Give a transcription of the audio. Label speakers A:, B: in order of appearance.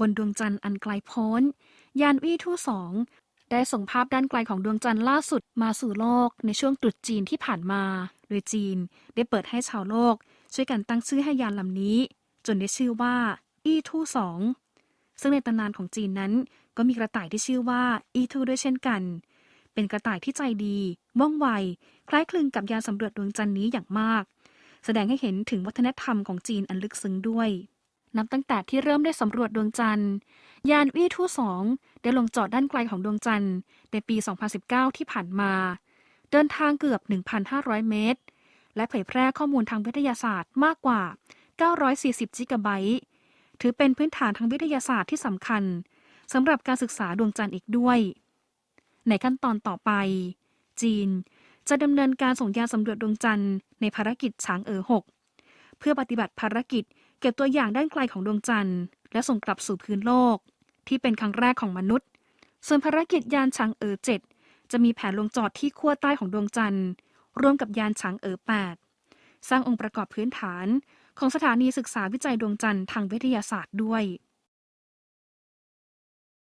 A: บนดวงจันทร์อันไกลโพ้น ยานวี่ทู่สองได้ส่งภาพด้านไกลของดวงจันทร์ล่าสุดมาสู่โลกในช่วงตรุษจีนที่ผ่านมา โดยจีนได้เปิดให้ชาวโลก ช่วยกันตั้งชื่อให้ยานลำนี้ จนได้ชื่อว่า อีทู่สองซึ่งในตำนานของจีนนั้น ก็มีกระต่ายที่ชื่อว่า อีทูด้วยเช่นกัน เป็นกระต่ายที่ใจดีว่องไว คล้ายคลึงกับยานสำรวจดวงจันทร์นี้อย่างมาก แสดงให้เห็นถึงวัฒนธรรมของจีนอันลึกซึ้งด้วย นับตั้งแต่ที่เริ่มได้สำรวจดวงจันทร์ ยานวีทูสองได้ลงจอดด้านไกลของดวงจันทร์ ในปี 2019 ที่ผ่านมา เดินทางเกือบ 1,500 เมตร และเผยแพร่ข้อมูลทางวิทยาศาสตร์มากกว่า 940 จิกะไบต์ถือเป็นพื้นฐานทางวิทยาศาสตร์ที่สำคัญสำหรับการศึกษาดวงจันทร์อีกด้วย ในขั้นตอนต่อไป จีน จะดำเนินการส่งยานสำรวจดวงจันทร์ในภารกิจช้างเอ๋อ6เพื่อปฏิบัติภารกิจ เก็บตัวอย่างด้านไกลของดวงจันทร์ และส่งกลับสู่พื้นโลก ที่เป็นครั้งแรกของมนุษย์ ส่วนภารกิจยานชางเอ๋อเจะมีแผนลงจอดที่ขั้วใต้ของดวงจันทร์ ร่วมกับยานชางเอ๋อ8สร้างองค์ประกอบพื้นฐานของสถานีศึกษาวิจัยดวงจันทร์ทางวิทยาศาสตร์ด้วย